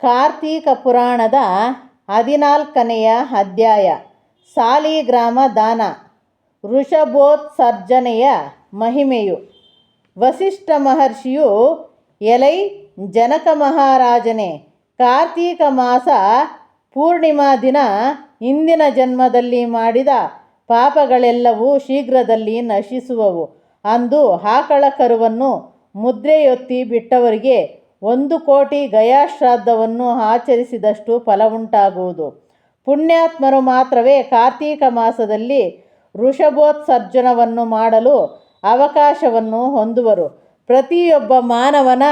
ಕಾರ್ತೀಕ ಪುರಾಣದ ಹದಿನಾಲ್ಕನೆಯ ಅಧ್ಯಾಯ ಸಾಲಿಗ್ರಾಮ ದಾನ, ವೃಷಭೋತ್ಸರ್ಜನೆಯ ಮಹಿಮೆಯು. ವಸಿಷ್ಠ ಮಹರ್ಷಿಯು ಎಲೈ ಜನಕ ಮಹಾರಾಜನೇ, ಕಾರ್ತೀಕ ಮಾಸ ಪೂರ್ಣಿಮಾ ದಿನ ಹಿಂದಿನ ಜನ್ಮದಲ್ಲಿ ಮಾಡಿದ ಪಾಪಗಳೆಲ್ಲವೂ ಶೀಘ್ರದಲ್ಲಿ ನಶಿಸುವವು. ಅಂದು ಆಕಳ ಕರುವನ್ನು ಮುದ್ರೆಯೊತ್ತಿ ಬಿಟ್ಟವರಿಗೆ ಒಂದು ಕೋಟಿ ಗಯಾಶ್ರಾದ್ದವನ್ನು ಆಚರಿಸಿದಷ್ಟು ಫಲವುಂಟಾಗುವುದು ಪುಣ್ಯಾತ್ಮರು ಮಾತ್ರವೇ ಕಾರ್ತೀಕ ಮಾಸದಲ್ಲಿ ವೃಷಭೋತ್ಸರ್ಜನವನ್ನು ಮಾಡಲು ಅವಕಾಶವನ್ನು ಹೊಂದುವರು. ಪ್ರತಿಯೊಬ್ಬ ಮಾನವನ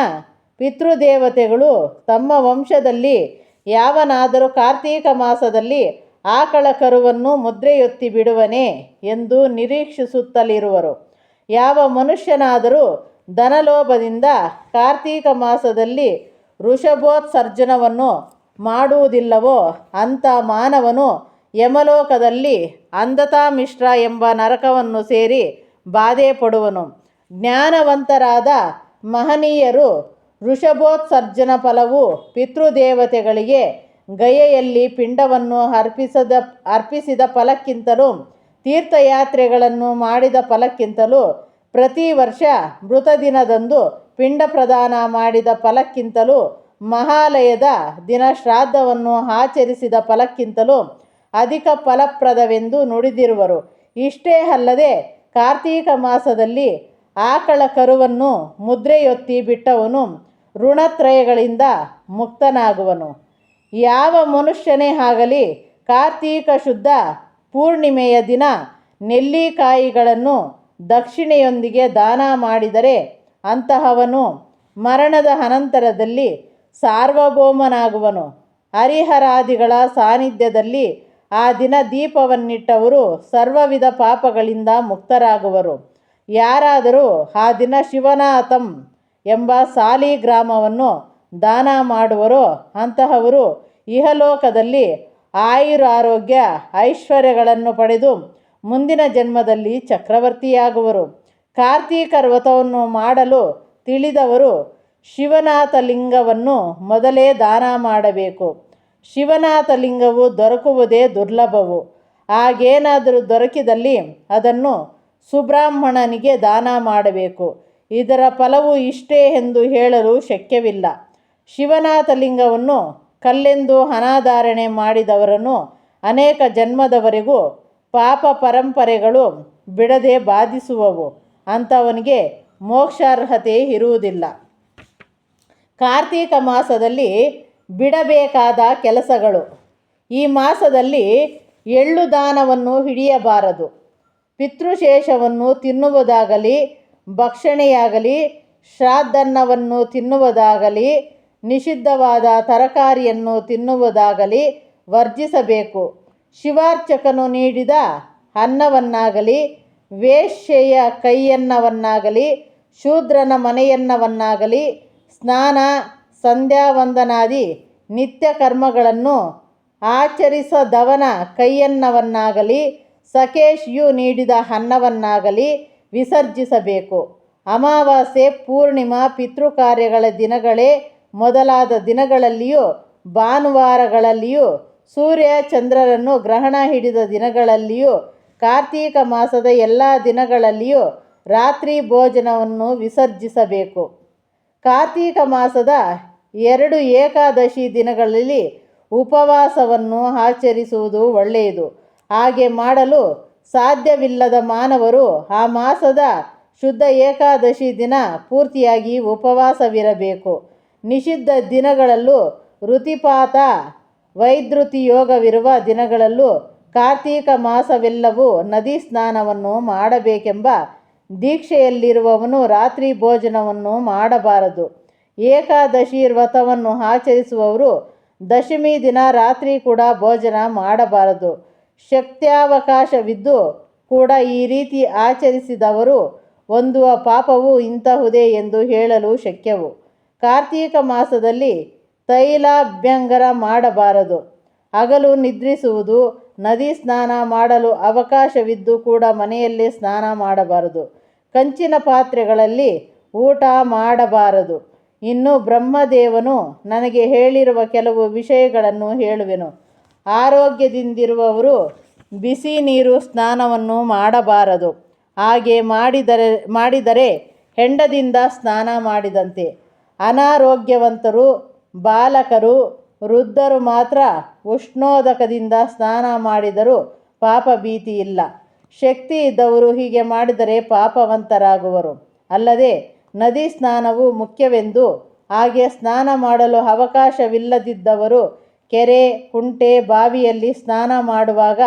ಪಿತೃದೇವತೆಗಳು ತಮ್ಮ ವಂಶದಲ್ಲಿ ಯಾವನಾದರೂ ಕಾರ್ತೀಕ ಮಾಸದಲ್ಲಿ ಆಕಳ ಕರುವನ್ನು ಮುದ್ರೆಯೊತ್ತಿ ಬಿಡುವನೇ ಎಂದು ನಿರೀಕ್ಷಿಸುತ್ತಲಿರುವರು. ಯಾವ ಮನುಷ್ಯನಾದರೂ ಧನಲೋಭದಿಂದ ಕಾರ್ತೀಕ ಮಾಸದಲ್ಲಿ ವೃಷಭೋತ್ಸರ್ಜನವನ್ನು ಮಾಡುವುದಿಲ್ಲವೋ ಅಂಥ ಮಾನವನು ಯಮಲೋಕದಲ್ಲಿ ಅಂಧತಾ ಮಿಶ್ರ ಎಂಬ ನರಕವನ್ನು ಸೇರಿ ಬಾಧೆ ಪಡುವನು. ಜ್ಞಾನವಂತರಾದ ಮಹನೀಯರು ವೃಷಭೋತ್ಸರ್ಜನ ಫಲವು ಪಿತೃದೇವತೆಗಳಿಗೆ ಗಯೆಯಲ್ಲಿ ಪಿಂಡವನ್ನು ಅರ್ಪಿಸದ, ಅರ್ಪಿಸಿದ ಫಲಕ್ಕಿಂತಲೂ ತೀರ್ಥಯಾತ್ರೆಗಳನ್ನು ಮಾಡಿದ ಫಲಕ್ಕಿಂತಲೂ ಪ್ರತಿ ವರ್ಷ ಮೃತ ದಿನದಂದು ಪಿಂಡ ಪ್ರದಾನ ಮಾಡಿದ ಫಲಕ್ಕಿಂತಲೂ ಮಹಾಲಯದ ದಿನ ಶ್ರಾದ್ದವನ್ನು ಆಚರಿಸಿದ ಫಲಕ್ಕಿಂತಲೂ ಅಧಿಕ ಫಲಪ್ರದವೆಂದು ನುಡಿದಿರುವರು. ಇಷ್ಟೇ ಅಲ್ಲದೆ ಕಾರ್ತೀಕ ಮಾಸದಲ್ಲಿ ಆಕಳ ಕರುವನ್ನು ಮುದ್ರೆಯೊತ್ತಿ ಬಿಟ್ಟವನು ಋಣತ್ರಯಗಳಿಂದ ಮುಕ್ತನಾಗುವನು. ಯಾವ ಮನುಷ್ಯನೇ ಆಗಲಿ ಕಾರ್ತೀಕ ಶುದ್ಧ ಪೂರ್ಣಿಮೆಯ ದಿನ ನೆಲ್ಲಿಕಾಯಿಗಳನ್ನು ದಕ್ಷಿಣೆಯೊಂದಿಗೆ ದಾನ ಮಾಡಿದರೆ ಅಂತಹವನು ಮರಣದ ಅನಂತರದಲ್ಲಿ ಸಾರ್ವಭೌಮನಾಗುವನು. ಹರಿಹರಾದಿಗಳ ಸಾನ್ನಿಧ್ಯದಲ್ಲಿ ಆ ದಿನ ದೀಪವನ್ನಿಟ್ಟವರು ಸರ್ವವಿಧ ಪಾಪಗಳಿಂದ ಮುಕ್ತರಾಗುವರು. ಯಾರಾದರೂ ಆ ದಿನ ಶಿವನಾಥಂ ಎಂಬ ಸಾಲಿಗ್ರಾಮವನ್ನು ದಾನ ಮಾಡುವರೋ ಅಂತಹವರು ಇಹಲೋಕದಲ್ಲಿ ಆಯುರಾರೋಗ್ಯ ಐಶ್ವರ್ಯಗಳನ್ನು ಪಡೆದು ಮುಂದಿನ ಜನ್ಮದಲ್ಲಿ ಚಕ್ರವರ್ತಿಯಾಗುವರು. ಕಾರ್ತೀಕ ವ್ರತವನ್ನು ಮಾಡಲು ತಿಳಿದವರು ಶಿವನಾಥ ಲಿಂಗವನ್ನು ಮೊದಲೇ ದಾನ ಮಾಡಬೇಕು. ಶಿವನಾಥ ಲಿಂಗವು ದೊರಕುವುದೇ ದುರ್ಲಭವು. ಹಾಗೇನಾದರೂ ದೊರಕಿದಲ್ಲಿ ಅದನ್ನು ಸುಬ್ರಾಹ್ಮಣನಿಗೆ ದಾನ ಮಾಡಬೇಕು. ಇದರ ಫಲವು ಇಷ್ಟೇ ಎಂದು ಹೇಳಲು ಶಕ್ಯವಿಲ್ಲ. ಶಿವನಾಥ ಲಿಂಗವನ್ನು ಕಲ್ಲೆಂದು ಅನಾಧಾರಣೆ ಮಾಡಿದವರನ್ನು ಅನೇಕ ಜನ್ಮದವರೆಗೂ ಪಾಪ ಪರಂಪರೆಗಳು ಬಿಡದೆ ಬಾಧಿಸುವವು. ಅಂಥವನಿಗೆ ಮೋಕ್ಷಾರ್ಹತೆ ಇರುವುದಿಲ್ಲ. ಕಾರ್ತೀಕ ಮಾಸದಲ್ಲಿ ಬಿಡಬೇಕಾದ ಕೆಲಸಗಳು. ಈ ಮಾಸದಲ್ಲಿ ಎಳ್ಳು ದಾನವನ್ನು ಹಿಡಿಯಬಾರದು. ಪಿತೃಶೇಷವನ್ನು ತಿನ್ನುವುದಾಗಲಿ, ಭಕ್ಷಣೆಯಾಗಲಿ, ಶ್ರಾದ್ದನ್ನವನ್ನು ತಿನ್ನುವುದಾಗಲಿ, ನಿಷಿದ್ಧವಾದ ತರಕಾರಿಯನ್ನು ತಿನ್ನುವುದಾಗಲಿ ವರ್ಜಿಸಬೇಕು. ಶಿವಾರ್ಚಕನು ನೀಡಿದ ಅನ್ನವನ್ನಾಗಲಿ, ವೇಶ್ಯೆಯ ಕೈಯನ್ನವನ್ನಾಗಲಿ, ಶೂದ್ರನ ಮನೆಯನ್ನವನ್ನಾಗಲಿ, ಸ್ನಾನ, ಸಂಧ್ಯಾವಂದನಾದಿ ನಿತ್ಯ ಕರ್ಮಗಳನ್ನು ಆಚರಿಸದವನ ಕೈಯನ್ನವನ್ನಾಗಲಿ, ಸಕೇಶಿಯು ನೀಡಿದ ಅನ್ನವನ್ನಾಗಲಿ ವಿಸರ್ಜಿಸಬೇಕು. ಅಮಾವಾಸ್ಯೆ, ಪೂರ್ಣಿಮಾ, ಪಿತೃಕಾರ್ಯಗಳ ದಿನಗಳೇ ಮೊದಲಾದ ದಿನಗಳಲ್ಲಿಯೂ, ಭಾನುವಾರಗಳಲ್ಲಿಯೂ ಸೂರ್ಯ ಚಂದ್ರರನ್ನು ಗ್ರಹಣ ಹಿಡಿದ ದಿನಗಳಲ್ಲಿಯೂ, ಕಾರ್ತೀಕ ಮಾಸದ ಎಲ್ಲ ದಿನಗಳಲ್ಲಿಯೂ ರಾತ್ರಿ ಭೋಜನವನ್ನು ವಿಸರ್ಜಿಸಬೇಕು. ಕಾರ್ತೀಕ ಮಾಸದ ಎರಡು ಏಕಾದಶಿ ದಿನಗಳಲ್ಲಿ ಉಪವಾಸವನ್ನು ಆಚರಿಸುವುದು ಒಳ್ಳೆಯದು. ಹಾಗೆ ಮಾಡಲು ಸಾಧ್ಯವಿಲ್ಲದ ಮಾನವರು ಆ ಮಾಸದ ಶುದ್ಧ ಏಕಾದಶಿ ದಿನ ಪೂರ್ತಿಯಾಗಿ ಉಪವಾಸವಿರಬೇಕು. ನಿಷಿದ್ಧ ದಿನಗಳಲ್ಲೂ ಋತಿಪಾತ ವೈದ್ಯುತಿ ಯೋಗವಿರುವ ದಿನಗಳಲ್ಲೂ ಕಾರ್ತೀಕ ಮಾಸವೆಲ್ಲವೂ ನದಿ ಸ್ನಾನವನ್ನು ಮಾಡಬೇಕೆಂಬ ದೀಕ್ಷೆಯಲ್ಲಿರುವವನು ರಾತ್ರಿ ಭೋಜನವನ್ನು ಮಾಡಬಾರದು. ಏಕಾದಶಿ ವ್ರತವನ್ನು ಆಚರಿಸುವವರು ದಶಮಿ ದಿನ ರಾತ್ರಿ ಕೂಡ ಭೋಜನ ಮಾಡಬಾರದು. ಶಕ್ತ್ಯಾವಕಾಶವಿದ್ದು ಕೂಡ ಈ ರೀತಿ ಆಚರಿಸಿದವರು ಹೊಂದುವ ಪಾಪವು ಇಂತಹುದೇ ಎಂದು ಹೇಳಲು ಶಕ್ಯವು. ಕಾರ್ತೀಕ ಮಾಸದಲ್ಲಿ ತೈಲಾಭ್ಯಂಗರ ಮಾಡಬಾರದು. ಹಗಲು ನಿದ್ರಿಸುವುದು, ನದಿ ಸ್ನಾನ ಮಾಡಲು ಅವಕಾಶವಿದ್ದು ಕೂಡ ಮನೆಯಲ್ಲೇ ಸ್ನಾನ ಮಾಡಬಾರದು. ಕಂಚಿನ ಪಾತ್ರೆಗಳಲ್ಲಿ ಊಟ ಮಾಡಬಾರದು. ಇನ್ನು ಬ್ರಹ್ಮದೇವನು ನನಗೆ ಹೇಳಿರುವ ಕೆಲವು ವಿಷಯಗಳನ್ನು ಹೇಳುವೆನು. ಆರೋಗ್ಯದಿಂದಿರುವವರು ಬಿಸಿ ನೀರು ಸ್ನಾನವನ್ನು ಮಾಡಬಾರದು. ಹಾಗೆ ಮಾಡಿದರೆ ಮಾಡಿದರೆ ಹೆಂಡದಿಂದ ಸ್ನಾನ ಮಾಡಿದಂತೆ. ಅನಾರೋಗ್ಯವಂತರು ಬಾಲಕರು, ವೃದ್ಧರು ಮಾತ್ರ ಉಷ್ಣೋದಕದಿಂದ ಸ್ನಾನ ಮಾಡಿದರೂ ಪಾಪ ಭೀತಿ ಇಲ್ಲ. ಶಕ್ತಿ ಇದ್ದವರು ಹೀಗೆ ಮಾಡಿದರೆ ಪಾಪವಂತರಾಗುವರು. ಅಲ್ಲದೆ ನದಿ ಸ್ನಾನವು ಮುಖ್ಯವೆಂದು ಹಾಗೆ ಸ್ನಾನ ಮಾಡಲು ಅವಕಾಶವಿಲ್ಲದಿದ್ದವರು ಕೆರೆ, ಕುಂಟೆ, ಬಾವಿಯಲ್ಲಿ ಸ್ನಾನ ಮಾಡುವಾಗ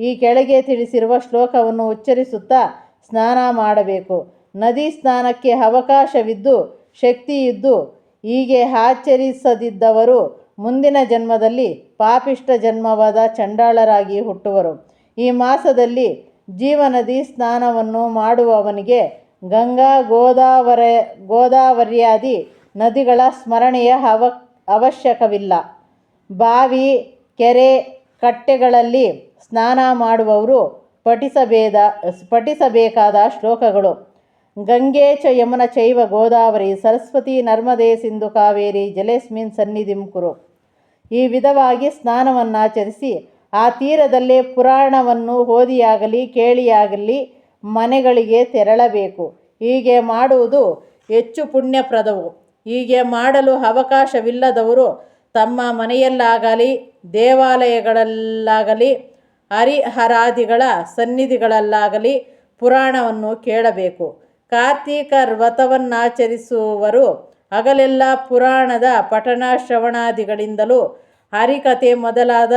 ಈ ಕೆಳಗೆ ತಿಳಿಸಿರುವ ಶ್ಲೋಕವನ್ನು ಉಚ್ಚರಿಸುತ್ತಾ ಸ್ನಾನ ಮಾಡಬೇಕು. ನದಿ ಸ್ನಾನಕ್ಕೆ ಅವಕಾಶವಿದ್ದು, ಶಕ್ತಿಯಿದ್ದು ಹೀಗೆ ಆಚರಿಸದಿದ್ದವರು ಮುಂದಿನ ಜನ್ಮದಲ್ಲಿ ಪಾಪಿಷ್ಟ ಜನ್ಮವಾದ ಚಂಡಾಳರಾಗಿ ಹುಟ್ಟುವರು. ಈ ಮಾಸದಲ್ಲಿ ಜೀವನದಿ ಸ್ನಾನವನ್ನು ಮಾಡುವವನಿಗೆ ಗಂಗಾ ಗೋದಾವರ, ಗೋದಾವರಿಯಾದಿ ನದಿಗಳ ಸ್ಮರಣೆಯ ಅವ, ಅವಶ್ಯಕವಿಲ್ಲ. ಬಾವಿ, ಕೆರೆ, ಕಟ್ಟೆಗಳಲ್ಲಿ ಸ್ನಾನ ಮಾಡುವವರು ಪಠಿಸಬೇದ, ಪಠಿಸಬೇಕಾದ ಶ್ಲೋಕಗಳು. ಗಂಗೆ ಚ ಯಮುನ ಚೈವ ಗೋದಾವರಿ ಸರಸ್ವತಿ ನರ್ಮದೇ ಸಿಂಧು ಕಾವೇರಿ ಜಲೇಸ್ಮಿನ್ ಸನ್ನಿಧಿಂ ಕುರು. ಈ ವಿಧವಾಗಿ ಸ್ನಾನವನ್ನಾಚರಿಸಿ ಆ ತೀರದಲ್ಲೇ ಪುರಾಣವನ್ನು ಓದಿಯಾಗಲಿ ಕೇಳಿಯಾಗಲಿ ಮನೆಗಳಿಗೆ ತೆರಳಬೇಕು. ಹೀಗೆ ಮಾಡುವುದು ಹೆಚ್ಚು ಪುಣ್ಯಪ್ರದವು. ಹೀಗೆ ಮಾಡಲು ಅವಕಾಶವಿಲ್ಲದವರು ತಮ್ಮ ಮನೆಯಲ್ಲಾಗಲಿ, ದೇವಾಲಯಗಳಲ್ಲಾಗಲಿ, ಹರಿಹರಾದಿಗಳ ಸನ್ನಿಧಿಗಳಲ್ಲಾಗಲಿ ಪುರಾಣವನ್ನು ಕೇಳಬೇಕು. ಕಾರ್ತೀಕ ವ್ರತವನ್ನಾಚರಿಸುವವರು ಹಗಲೆಲ್ಲ ಪುರಾಣದ ಪಠಣ ಶ್ರವಣಾದಿಗಳಿಂದಲೂ ಹರಿಕಥೆ ಮೊದಲಾದ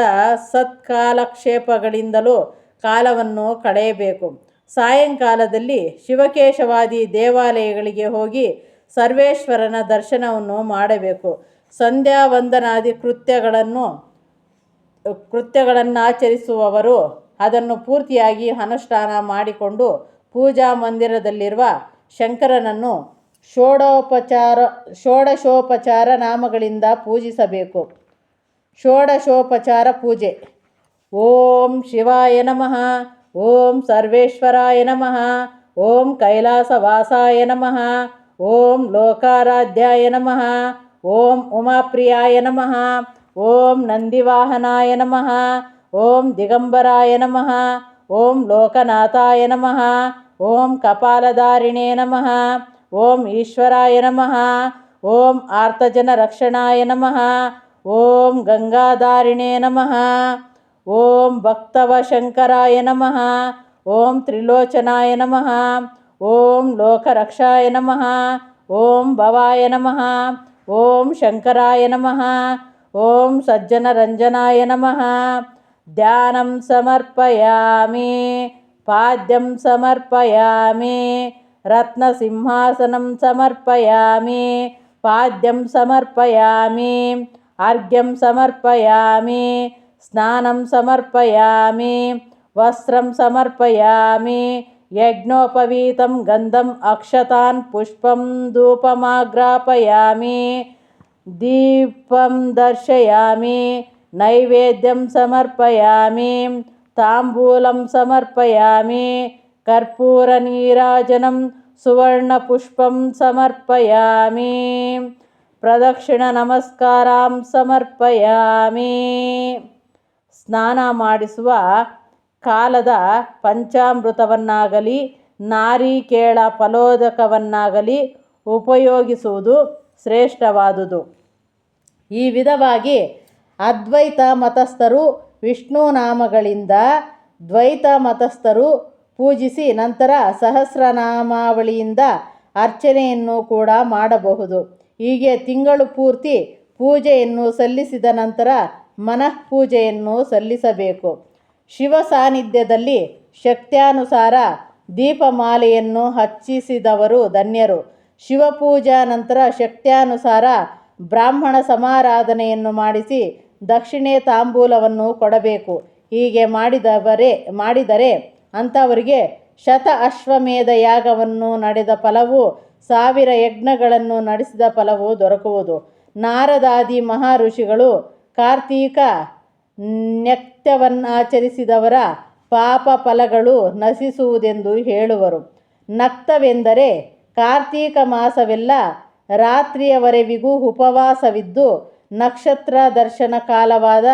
ಸತ್ಕಾಲಕ್ಷೇಪಗಳಿಂದಲೂ ಕಾಲವನ್ನು ಕಳೆಯಬೇಕು. ಸಾಯಂಕಾಲದಲ್ಲಿ ಶಿವಕೇಶವಾದಿ ದೇವಾಲಯಗಳಿಗೆ ಹೋಗಿ ಸರ್ವೇಶ್ವರನ ದರ್ಶನವನ್ನು ಮಾಡಬೇಕು. ಸಂಧ್ಯಾ ವಂದನಾದಿ ಕೃತ್ಯಗಳನ್ನು ಕೃತ್ಯಗಳನ್ನು ಆಚರಿಸುವವರು ಅದನ್ನು ಪೂರ್ತಿಯಾಗಿ ಅನುಷ್ಠಾನ ಮಾಡಿಕೊಂಡು ಪೂಜಾ ಮಂದಿರದಲ್ಲಿರುವ ಶಂಕರನನ್ನು ಷೋಡೋಪಚಾರ, ಷೋಡಶೋಪಚಾರ ನಾಮಗಳಿಂದ ಪೂಜಿಸಬೇಕು. ಷೋಡಶೋಪಚಾರ ಪೂಜೆ. ಓಂ ಶಿವಾಯ ನಮಃ, ಓಂ ಸರ್ವೇಶ್ವರಾಯ ನಮಃ, ಓಂ ಕೈಲಾಸವಾಸಾಯ ನಮಃ, ಓಂ ಲೋಕಾರಾಧ್ಯಾಯ ನಮಃ, ಓಂ ಉಮಾಪ್ರಿಯಾಯ ನಮಃ, ಓಂ ನಂದಿವಾಹನಾಯ ನಮಃ, ಓಂ ದಿಗಂಬರಾಯ ನಮಃ ಓಂ ಲೋಕನಾಥಾಯ ನಮಃ ಓಂ ಕಪಾಲಧಾರಿಣೇ ನಮಃ ಓಂ ಈಶ್ವರಾಯ ನಮಃ ಓಂ ಆರ್ತಜನ ರಕ್ಷಣಾಯ ನಮಃ ಓಂ ಗಂಗಾಧಾರಿಣೇ ನಮಃ ಓಂ ಭಕ್ತವಶಂಕರಾಯ ನಮಃ ಓಂ ತ್ರಿಲೋಚನಾಯ ನಮಃ ಓಂ ಲೋಕರಕ್ಷಾಯ ನಮಃ ಓಂ ಭವಾಯ ನಮಃ ಓಂ ಶಂಕರಾಯ ನಮಃ ಓಂ ಸಜ್ಜನರಂಜನಾಯ ನಮಃ ध्यानं समर्पयामि पाद्यं समर्पयामि रत्नसिंहासनं समर्पयामि पाद्यं समर्पयामि अर्घ्यं समर्पयामि स्नानं समर्पयामि वस्त्रं समर्पयामि यज्ञोपवीतं गन्धम् अक्षतान् पुष्पं धूपमाग्रापयामि दीपं दर्शयामि ನೈವೇದ್ಯಂ ಸಮರ್ಪಯಾಮಿ, ತಾಂಬೂಲಂ ಸಮರ್ಪಯಾಮಿ ಕರ್ಪೂರನೀರಾಜನಂ ಸುವರ್ಣಪುಷ್ಪಂ ಸಮರ್ಪಯಾಮಿ, ಪ್ರದಕ್ಷಿಣ ನಮಸ್ಕಾರಾಂ ಸಮರ್ಪಯಾಮಿ. ಸ್ನಾನ ಮಾಡಿಸುವ ಕಾಲದ ಪಂಚಾಮೃತವನ್ನಾಗಲಿ ನಾರಿಕೇಳ ಫಲೋದಕವನ್ನಾಗಲಿ ಉಪಯೋಗಿಸುವುದು ಶ್ರೇಷ್ಠವಾದುದು. ಈ ವಿಧವಾಗಿ ಅದ್ವೈತ ಮತಸ್ಥರು ವಿಷ್ಣು ನಾಮಗಳಿಂದ ದ್ವೈತ ಮತಸ್ಥರು ಪೂಜಿಸಿ ನಂತರ ಸಹಸ್ರನಾಮಾವಳಿಯಿಂದ ಅರ್ಚನೆಯನ್ನು ಕೂಡ ಮಾಡಬಹುದು. ಹೀಗೆ ತಿಂಗಳು ಪೂರ್ತಿ ಪೂಜೆಯನ್ನು ಸಲ್ಲಿಸಿದ ನಂತರ ಮನಃಪೂಜೆಯನ್ನು ಸಲ್ಲಿಸಬೇಕು. ಶಿವ ಸಾನ್ನಿಧ್ಯದಲ್ಲಿ ಶಕ್ತ್ಯಾನುಸಾರ ದೀಪಮಾಲೆಯನ್ನು ಹಚ್ಚಿಸಿದವರು ಧನ್ಯರು. ಶಿವಪೂಜಾ ನಂತರ ಶಕ್ತ್ಯಾನುಸಾರ ಬ್ರಾಹ್ಮಣ ಸಮಾರಾಧನೆಯನ್ನು ಮಾಡಿಸಿ ದಕ್ಷಿಣೆ ತಾಂಬೂಲವನ್ನು ಕೊಡಬೇಕು. ಹೀಗೆ ಮಾಡಿದವರೇ, ಮಾಡಿದರೆ ಅಂಥವರಿಗೆ ಶತ ಅಶ್ವಮೇಧ ಯಾಗವನ್ನು ನಡೆದ ಫಲವು ಸಾವಿರ ಯಜ್ಞಗಳನ್ನು ನಡೆಸಿದ ಫಲವು ದೊರಕುವುದು. ನಾರದಾದಿ ಮಹರ್ಷಿಗಳು ಕಾರ್ತೀಕ ನಕ್ತವನ್ನಾಚರಿಸಿದವರ ಪಾಪ ಫಲಗಳು ನಶಿಸುವುದೆಂದು ಹೇಳುವರು. ನಕ್ತವೆಂದರೆ ಕಾರ್ತೀಕ ಮಾಸವೆಲ್ಲ ರಾತ್ರಿಯವರೆವಿಗೂ ಉಪವಾಸವಿದ್ದು ನಕ್ಷತ್ರ ದರ್ಶನ ಕಾಲವಾದ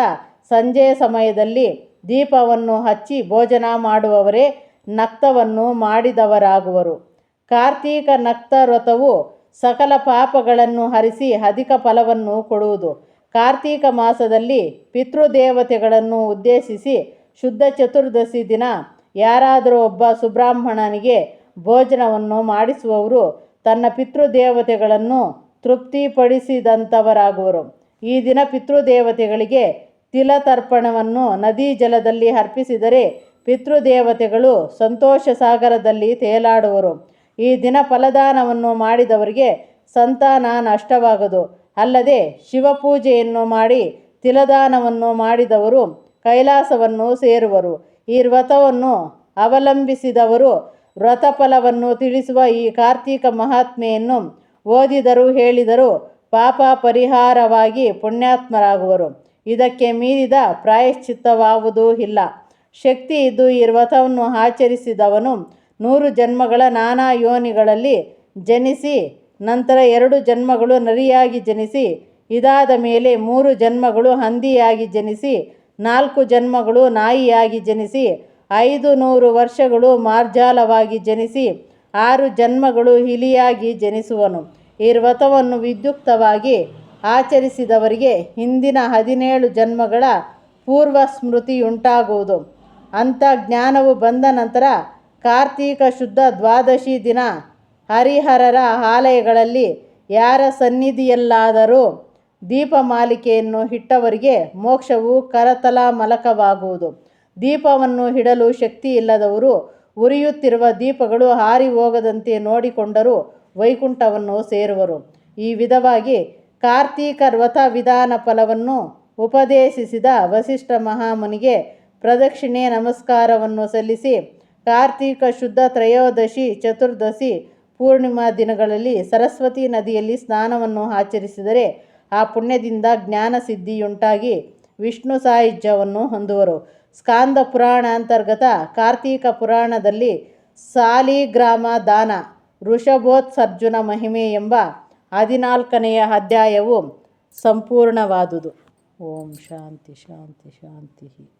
ಸಂಜೆಯ ಸಮಯದಲ್ಲಿ ದೀಪವನ್ನು ಹಚ್ಚಿ ಭೋಜನ ಮಾಡುವವರೇ ನಕ್ತವನ್ನು ಮಾಡಿದವರಾಗುವರು. ಕಾರ್ತೀಕ ನಕ್ತ ವ್ರತವು ಸಕಲ ಪಾಪಗಳನ್ನು ಹರಿಸಿ ಅಧಿಕ ಫಲವನ್ನು ಕೊಡುವುದು. ಕಾರ್ತೀಕ ಮಾಸದಲ್ಲಿ ಪಿತೃದೇವತೆಗಳನ್ನು ಉದ್ದೇಶಿಸಿ ಶುದ್ಧ ಚತುರ್ದಶಿ ದಿನ ಯಾರಾದರೂ ಒಬ್ಬ ಸುಬ್ರಾಹ್ಮಣನಿಗೆ ಭೋಜನವನ್ನು ಮಾಡಿಸುವವರು ತನ್ನ ಪಿತೃದೇವತೆಗಳನ್ನು ತೃಪ್ತಿಪಡಿಸಿದಂಥವರಾಗುವರು ಈ ದಿನ ಪಿತೃದೇವತೆಗಳಿಗೆ ತಿಲತರ್ಪಣವನ್ನು ನದಿ ಜಲದಲ್ಲಿ ಅರ್ಪಿಸಿದರೆ ಪಿತೃದೇವತೆಗಳು ಸಂತೋಷ ಸಾಗರದಲ್ಲಿ ತೇಲಾಡುವರು. ಈ ದಿನ ಫಲದಾನವನ್ನು ಮಾಡಿದವರಿಗೆ ಸಂತಾನ ನಷ್ಟವಾಗದು. ಅಲ್ಲದೆ ಶಿವಪೂಜೆಯನ್ನು ಮಾಡಿ ತಿಲದಾನವನ್ನು ಮಾಡಿದವರು ಕೈಲಾಸವನ್ನು ಸೇರುವರು. ಈ ವ್ರತವನ್ನು ಅವಲಂಬಿಸಿದವರು ವ್ರತಫಲವನ್ನು ತಿಳಿಸುವ ಈ ಕಾರ್ತೀಕ ಮಹಾತ್ಮೆಯನ್ನು ಓದಿದರು ಹೇಳಿದರೂ ಪಾಪ ಪರಿಹಾರವಾಗಿ ಪುಣ್ಯಾತ್ಮರಾಗುವರು. ಇದಕ್ಕೆ ಮೀರಿದ ಪ್ರಾಯಶ್ಚಿತ್ತವಾವುದೂ ಇಲ್ಲ. ಶಕ್ತಿ ಇದ್ದು ಈ ವ್ರತವನ್ನು ಆಚರಿಸಿದವನು ನೂರು ಜನ್ಮಗಳ ನಾನಾ ಯೋನಿಗಳಲ್ಲಿ ಜನಿಸಿ, ನಂತರ ಎರಡು ಜನ್ಮಗಳು ನರಿಯಾಗಿ ಜನಿಸಿ, ಇದಾದ ಮೇಲೆ ಮೂರು ಜನ್ಮಗಳು ಹಂದಿಯಾಗಿ ಜನಿಸಿ, ನಾಲ್ಕು ಜನ್ಮಗಳು ನಾಯಿಯಾಗಿ ಜನಿಸಿ, ಐದು ನೂರು ವರ್ಷಗಳು ಮಾರ್ಜಾಲವಾಗಿ ಜನಿಸಿ, ಆರು ಜನ್ಮಗಳು ಹಿಲಿಯಾಗಿ ಜನಿಸುವನು. ಈ ವ್ರತವನ್ನು ವಿದ್ಯುಕ್ತವಾಗಿ ಆಚರಿಸಿದವರಿಗೆ ಹಿಂದಿನ ಹದಿನೇಳು ಜನ್ಮಗಳ ಪೂರ್ವ ಸ್ಮೃತಿಯುಂಟಾಗುವುದು ಅಂಥ ಜ್ಞಾನವು ಬಂದ ನಂತರ ಕಾರ್ತೀಕ ಶುದ್ಧ ದ್ವಾದಶಿ ದಿನ ಹರಿಹರರ ಆಲಯಗಳಲ್ಲಿ ಯಾರ ಸನ್ನಿಧಿಯಲ್ಲಾದರೂ ದೀಪಮಾಲಿಕೆಯನ್ನು ಇಟ್ಟವರಿಗೆ ಮೋಕ್ಷವು ಕರತಲ ಮಲಕವಾಗುವುದು. ದೀಪವನ್ನು ಇಡಲು ಶಕ್ತಿ ಇಲ್ಲದವರು ಉರಿಯುತ್ತಿರುವ ದೀಪಗಳು ಹಾರಿ ಹೋಗದಂತೆ ನೋಡಿಕೊಂಡರೂ ವೈಕುಂಠವನ್ನು ಸೇರುವರು. ಈ ವಿಧವಾಗಿ ಕಾರ್ತೀಕ ವ್ರತ ವಿಧಾನ ಫಲವನ್ನು ಉಪದೇಶಿಸಿದ ವಸಿಷ್ಠ ಮಹಾಮುನಿಗೆ ಪ್ರದಕ್ಷಿಣೆ ನಮಸ್ಕಾರವನ್ನು ಸಲ್ಲಿಸಿ ಕಾರ್ತೀಕ ಶುದ್ಧ ತ್ರಯೋದಶಿ ಚತುರ್ದಶಿ ಪೂರ್ಣಿಮಾ ದಿನಗಳಲ್ಲಿ ಸರಸ್ವತಿ ನದಿಯಲ್ಲಿ ಸ್ನಾನವನ್ನು ಆಚರಿಸಿದರೆ ಆ ಪುಣ್ಯದಿಂದ ಜ್ಞಾನ ಸಿದ್ಧಿಯುಂಟಾಗಿ ವಿಷ್ಣು ಸಾಹಿತ್ಯವನ್ನು ಹೊಂದುವರು. ಸ್ಕಾಂದ ಪುರಾಣ ಅಂತರ್ಗತ ಕಾರ್ತೀಕ ಪುರಾಣದಲ್ಲಿ ಸಾಲಿಗ್ರಾಮ ದಾನ ವೃಷಭೋತ್ಸರ್ಜುನ ಮಹಿಮೆ ಎಂಬ ಹದಿನಾಲ್ಕನೆಯ ಅಧ್ಯಾಯವು ಸಂಪೂರ್ಣವಾದುದು. ಓಂ ಶಾಂತಿ ಶಾಂತಿ ಶಾಂತಿ